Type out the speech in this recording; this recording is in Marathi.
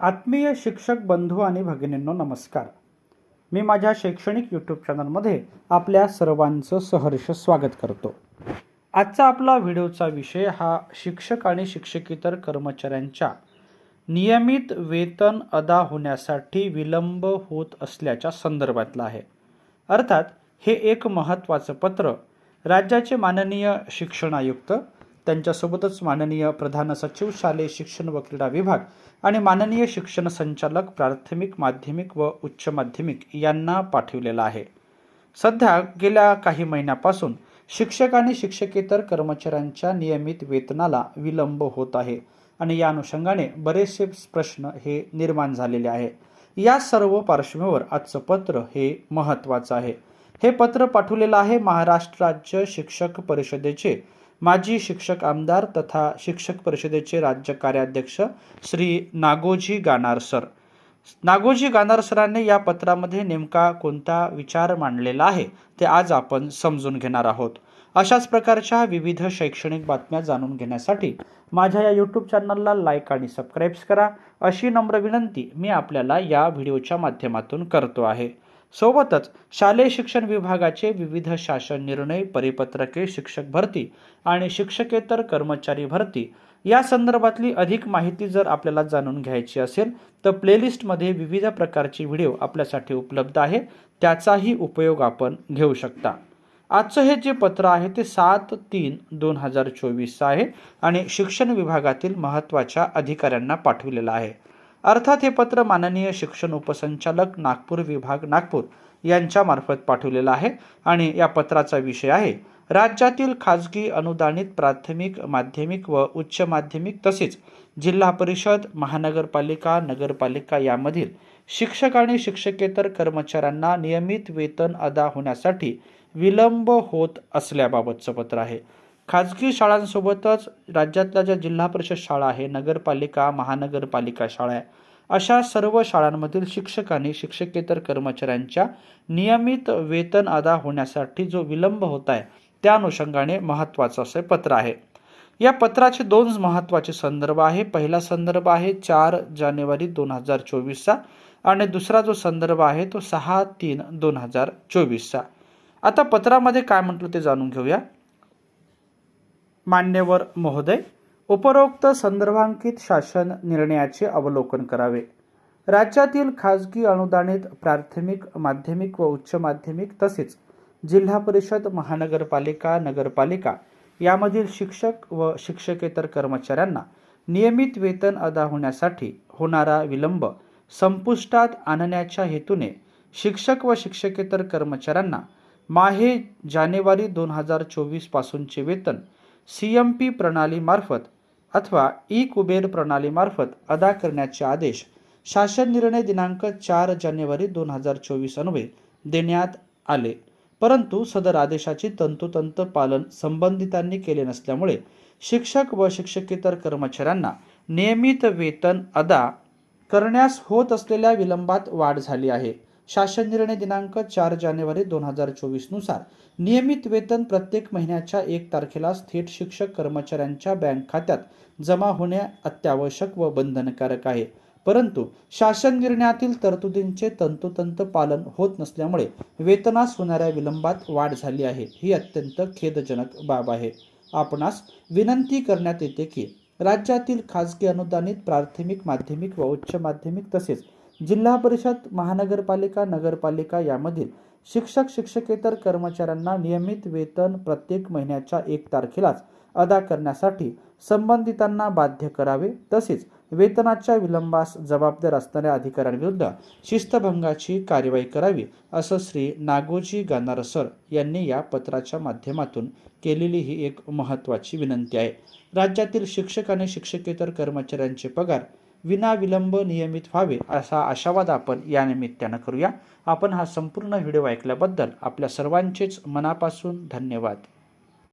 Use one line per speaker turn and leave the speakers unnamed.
आत्मीय शिक्षक बंधू आणि भगिनींनो नमस्कार. मी माझ्या शैक्षणिक यूट्यूब चॅनलमध्ये आपल्या सर्वांचं सहर्ष स्वागत करतो. आजचा आपला व्हिडिओचा विषय हा शिक्षक आणि शिक्षकेतर कर्मचाऱ्यांच्या नियमित वेतन अदा होण्यासाठी विलंब होत असल्याच्या संदर्भातला आहे. अर्थात हे एक महत्त्वाचं पत्र राज्याचे माननीय शिक्षण आयुक्त त्यांच्यासोबतच माननीय प्रधान सचिव शालेय शिक्षण व क्रीडा विभाग आणि माननीय शिक्षण संचालक प्राथमिक माध्यमिक व उच्च माध्यमिक यांना पाठविलेला आहे. सध्या गेल्या काही महिन्यापासून शिक्षक आणि शिक्षकेतर कर्मचाऱ्यांच्या नियमित वेतनाला विलंब होत आहे आणि या अनुषंगाने बरेचसे प्रश्न हे निर्माण झालेले आहे. या सर्व पार्श्वभूमीवर आजचं पत्र हे महत्त्वाचं आहे. हे पत्र पाठवलेलं आहे महाराष्ट्र राज्य शिक्षक परिषदेचे माजी शिक्षक आमदार तथा शिक्षक परिषदेचे राज्य कार्याध्यक्ष श्री नागोजी गानार सर. नागोजी गानार सरांनी या पत्रामध्ये नेमका कोणता विचार मांडलेला आहे ते आज आपण समजून घेणार आहोत. अशाच प्रकारच्या विविध शैक्षणिक बातम्या जाणून घेण्यासाठी माझ्या या यूट्यूब चॅनलला लाईक आणि सबस्क्राईब्स करा. अशी नम्र विनंती मी आपल्याला या व्हिडिओच्या माध्यमातून करतो आहे. सोबतच शालेय शिक्षण विभागाचे विविध शासन निर्णय परिपत्रके शिक्षक भरती आणि शिक्षकेतर कर्मचारी भरती या संदर्भातली अधिक माहिती जर आपल्याला जाणून घ्यायची असेल तर प्लेलिस्टमध्ये विविध प्रकारची व्हिडिओ आपल्यासाठी उपलब्ध आहे. त्याचाही उपयोग आपण घेऊ शकता. आजचं हे जे पत्र आहे ते सात तीन दोन हजार चोवीसचं आहे आणि शिक्षण विभागातील महत्त्वाच्या अधिकाऱ्यांना पाठविलेलं आहे. अर्थात हे पत्र माननीय शिक्षण उपसंचालक नागपूर विभाग नागपूर यांच्यामार्फत पाठवलेलं आहे आणि या पत्राचा विषय आहे राज्यातील खाजगी अनुदानित प्राथमिक माध्यमिक व उच्च माध्यमिक तसेच जिल्हा परिषद महानगरपालिका नगरपालिका यामधील शिक्षक आणि शिक्षकेतर कर्मचाऱ्यांना नियमित वेतन अदा होण्यासाठी विलंब होत असल्याबाबतचं पत्र आहे. खाजगी शाळांसोबतच राज्यातल्या ज्या जिल्हा परिषद शाळा आहे नगरपालिका महानगरपालिका शाळा आहे अशा सर्व शाळांमधील शिक्षकांनी शिक्षकेतर कर्मचाऱ्यांच्या नियमित वेतन अदा होण्यासाठी जो विलंब होत आहे त्या अनुषंगाने महत्त्वाचं असे पत्र आहे. या पत्राचे दोन महत्त्वाचे संदर्भ आहे. पहिला संदर्भ आहे चार जानेवारी दोन हजार चोवीसचा आणि दुसरा जो संदर्भ आहे तो सहा तीन दोन हजार चोवीसचा. आता पत्रामध्ये काय म्हटलं ते जाणून घेऊया. मान्यवर महोदय उपरोक्त संदर्भांकित शासन निर्णयाचे अवलोकन करावे. राज्यातील खाजगी अनुदानित प्राथमिक माध्यमिक व उच्च माध्यमिक तसेच जिल्हा परिषद महानगरपालिका नगरपालिका यामधील शिक्षक व शिक्षकेतर कर्मचाऱ्यांना नियमित वेतन अदा होण्यासाठी होणारा विलंब संपुष्टात आणण्याच्या हेतूने शिक्षक व शिक्षकेतर कर्मचाऱ्यांना माहे जानेवारी दोन हजार चोवीसपासूनचे वेतन सी एम पी प्रणालीमार्फत अथवा ई कुबेर प्रणालीमार्फत अदा करण्याचे आदेश शासन निर्णय दिनांक चार जानेवारी दोन हजार चोवीस अन्वये देण्यात आले. परंतु सदर आदेशाचे तंतोतंत पालन संबंधितांनी केले नसल्यामुळे शिक्षक व शिक्षकेतर कर्मचाऱ्यांना नियमित वेतन अदा करण्यास होत असलेल्या विलंबात वाढ झाली आहे. शासन निर्णय दिनांक चार जानेवारी दोन हजार चोवीसनुसार नियमित वेतन प्रत्येक महिन्याच्या एक तारखेला थेट शिक्षक कर्मचाऱ्यांच्या बँक खात्यात जमा होणे अत्यावश्यक व बंधनकारक आहे. परंतु शासन निर्णयातील तरतुदींचे तंतोतंत पालन होत नसल्यामुळे वेतनास होणाऱ्या विलंबात वाढ झाली आहे. ही अत्यंत खेदजनक बाब आहे. आपणास विनंती करण्यात येते की राज्यातील खाजगी अनुदानित प्राथमिक माध्यमिक व उच्च माध्यमिक तसेच जिल्हा परिषद महानगरपालिका नगरपालिका यामधील शिक्षक शिक्षकेतर कर्मचाऱ्यांना नियमित वेतन प्रत्येक महिन्याच्या एक तारखेलाच अदा करण्यासाठी संबंधितांना बाध्य करावे. तसेच वेतनाच्या विलंबास जबाबदार असणाऱ्या अधिकाऱ्यांविरुद्ध शिस्तभंगाची कारवाई करावी असं श्री नागोजी गानार सर यांनी या पत्राच्या माध्यमातून केलेली ही एक महत्त्वाची विनंती आहे. राज्यातील शिक्षक आणि शिक्षकेतर कर्मचाऱ्यांचे पगार विनाविलंब नियमित व्हावे असा आशावाद आपण या निमित्तानं करूया. आपण हा संपूर्ण व्हिडिओ ऐकल्याबद्दल आपल्या सर्वांचेच मनापासून धन्यवाद.